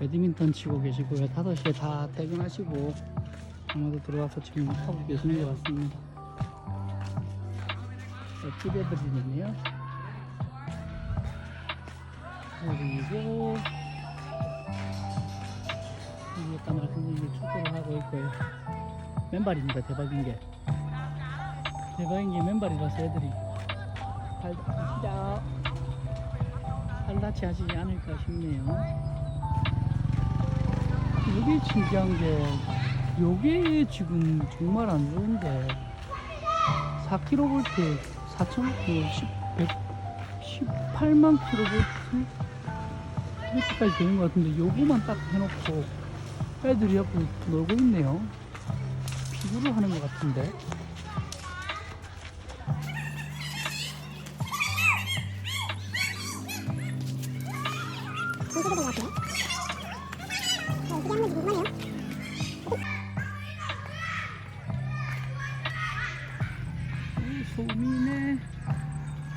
배드민턴 치고 계시고요. 5시에 다 퇴근하시고 아마도 들어와서 지금 하고 계시는 것 같습니다. 옆집 애들이네요. 그리고 여기 아까 말씀드린 게 축구를 하고 있고요. 맨발입니다. 대박인 게. 대박인 게 맨발이라서 애들이 발, 시작. 발다치 하지 않을까 싶네요. 이게 신기한 게, 요게 지금 정말 안 좋은데, 4kV, 4,000, 10, 100, 18만 kV? 이렇게까지 되는 것 같은데, 요거만 딱 해놓고, 애들이 옆에 놀고 있네요. 피구를 하는 것 같은데. 공식이 된것 같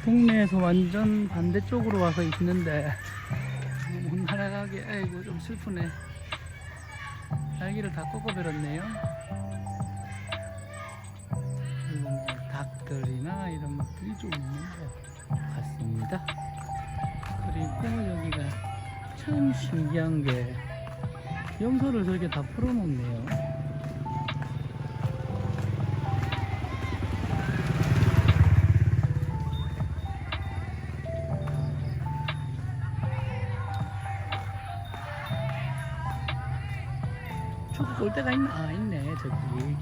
동네에서 완전 반대쪽으로 와서 있는데 못 날아가게 아이고 좀 슬프네. 날개를 다 꺾어버렸네요. 음, 닭들이나 이런 것들이 좀 있는 것 같습니다. 그리고 여기가 참 신기한 게 염소를 저렇게 다 풀어놓네요 축구 골대가 있나? 아 있네 저기.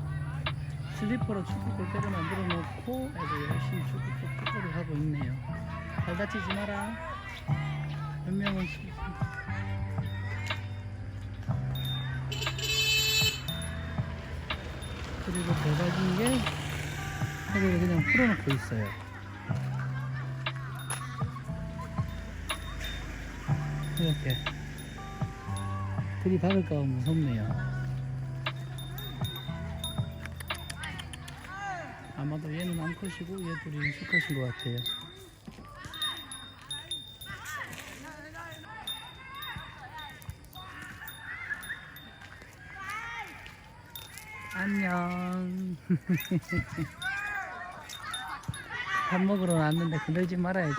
슬리퍼로 축구 골대를 만들어 놓고 애들 열심히 축구 축구를 하고 있네요. 발 다치지 마라. 몇 명은 수- 그리고 대박인 게 애들을 그냥 풀어놓고 있어요. 이렇게. 들이 박을까봐 무섭네요 아마도 얘는 암컷이고 얘 둘이 수컷인 것 같아요. 안녕. 밥 먹으러 왔는데 그러지 말아야지.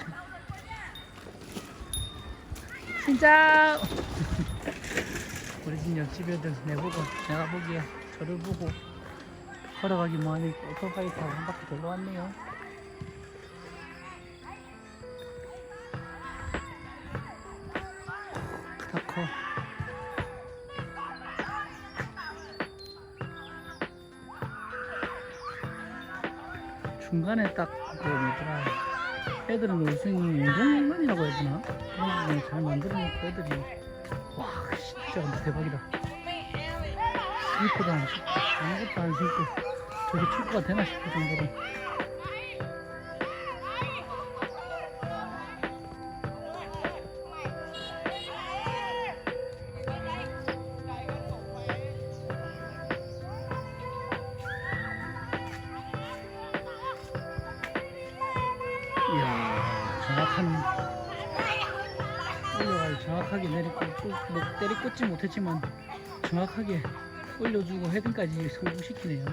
진짜. 우리 집 옆집 애들 내 보고 내가 보기에 저를 보고 걸어가기 뭐하니 오토바이 타고 한 바퀴 돌러 왔네요. 다 커. 중간에 딱그 뭐더라 애들은 무슨 운동만이라고 해야 되나? 그런 거잘 만들어놓고 애들이 와 진짜 대박이다. 슬리퍼도 안 신고 아무것도 안 신고 저게 축구가 되나 싶을 정도로 이야 정확한 올려가 정확하게 내리꽂 뭐 때리 꽂지 못했지만 정확하게 올려주고 헤딩까지 성공시키네요.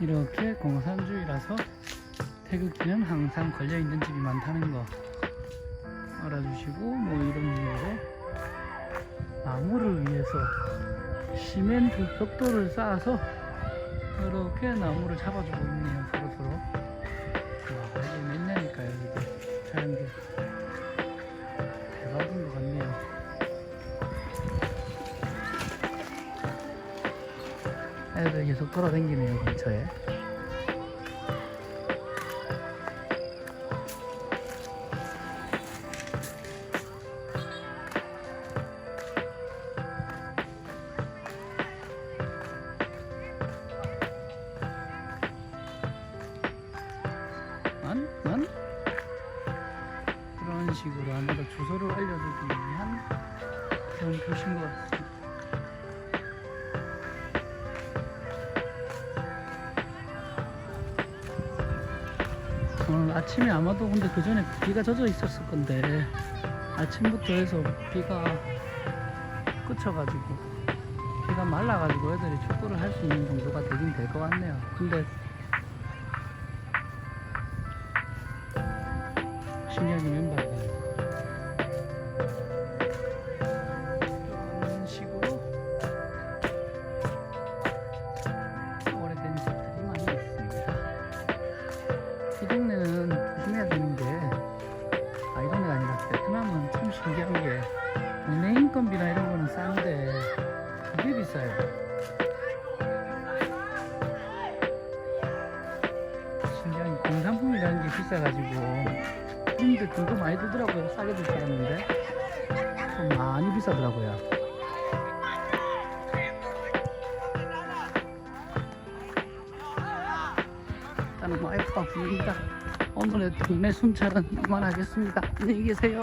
이렇게 공산주의라서 태극기는 항상 걸려있는 집이 많다는 거 알아주시고 뭐 이런 이유로 나무를 위해서 시멘트 벽돌을 쌓아서 이렇게 나무를 잡아주고 있네요 애들 계속 돌아다니네요, 근처에. 안? 안? 그런 식으로 아마도 주소를 알려주기 위한 그런 표시인 것 같습니다. 오늘 아침에 아마도 근데 그 전에 비가 젖어 있었을 건데 아침부터 해서 비가 그쳐가지고 비가 말라가지고 애들이 축구를 할 수 있는 정도가 되긴 될 것 같네요. 근데 신기하게 멤버 인건비나 이런 거는 싼데, 되게 비싸요. 신기한 게 공산품이라는 게 비싸가지고, 근데 돈도 많이 들더라고요. 싸게 들줄 알았는데, 좀 많이 비싸더라고요. 일단은 와이프가 부릅니다. 오늘의 동네 순찰은 이만하겠습니다. 안녕히 계세요.